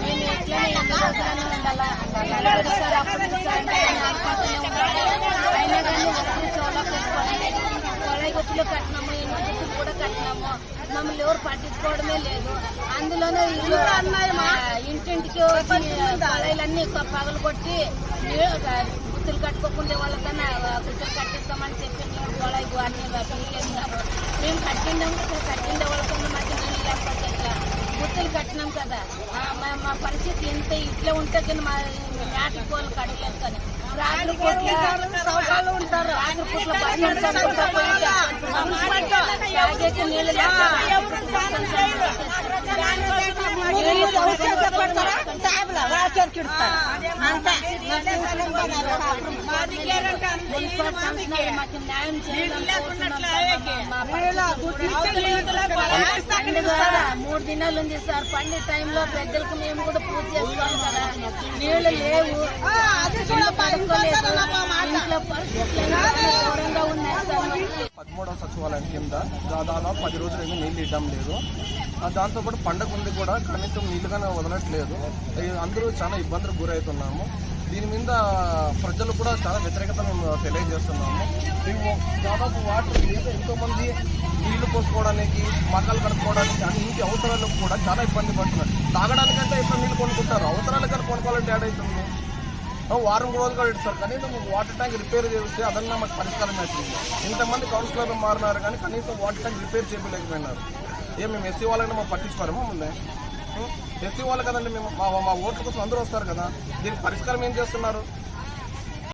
మేము ఎట్లనే ఎన్ని రోజులైనా ఉండాలా? నలుగురు సార్ అప్పుడు మమ్మల్ని ఎవరు పట్టించుకోవడమే లేదు. అందులోనే ఇంటింటికి కొళాయిలన్నీ పగలు కొట్టి గుర్తులు కట్టుకోకుండా వాళ్ళకన్నా గుర్తులు కట్టిస్తామని చెప్పి కొళాయి అన్ని పీకేసినాము మేము కట్టిండాము కట్టిండే వాళ్ళకన్నా మాకు నీళ్ళు లేకపోతే ఎట్లా? గుర్తులు కట్టినాం కదా. మా- పరిస్థితి ఎంత ఇట్లా ఉంటే కానీ మా మేటలు కోళ్ళు కడగలేదు కానీ. రాత్రి పూట్ల రాత్రి పూట్ల మూడు దినాలు ఉంది సార్ పండుగ టైంలో పెద్దలకు మేము కూడా పూజ చేసుకోవాలి కదా నీళ్ళు లేవు ఇంట్లో పరిస్థితులు ఘోరంగా ఉన్నాయి. సార్. వాళ్ళ కింద. దాదాపు పది రోజులు ఏమీ నీళ్ళు ఇవ్వడం లేదు. ఆ దాంతో పండగ ఉంది కూడా కనీసం నీళ్ళుగానే వదలట్లేదు. అందరూ చాలా ఇబ్బందులకు గురవుతున్నాము. దీని మీద ప్రజలు కూడా చాలా వ్యతిరేకత మేము తెలియజేస్తున్నాము. మేము దాదాపు వాటర్ లేదు ఎంతో నీళ్ళు పోసుకోవడానికి మకాలు కడుక్కోవడానికి అన్ని ఇంటి అవసరాలకు కూడా చాలా ఇబ్బంది పడుతున్నారు. తాగడానికంటే ఇప్పుడు నీళ్ళు కొనుక్కుంటారు. అవసరాలు కానీ కొనుక్కోవాలంటే ఏడైతుంది? వారం రోజులు కూడా సార్. కనీసం వాటర్ ట్యాంక్ రిపేర్ చేస్తే అదన్నా మాకు పరిష్కారం అవుతుంది ఇంతమంది కౌన్సిలర్లు మారినారు కానీ కనీసం వాటర్ ట్యాంక్ రిపేర్ చేయలేకపోయినారు. ఏ మేము ఎస్సీ వాళ్ళైనా మాకు పట్టించుకోరు ముందే ఎస్సీ వాళ్ళు కదండి మేము. మా ఓట్ల కోసం అందరూ వస్తారు కదా. దీనికి పరిష్కారం ఏం చేస్తున్నారు?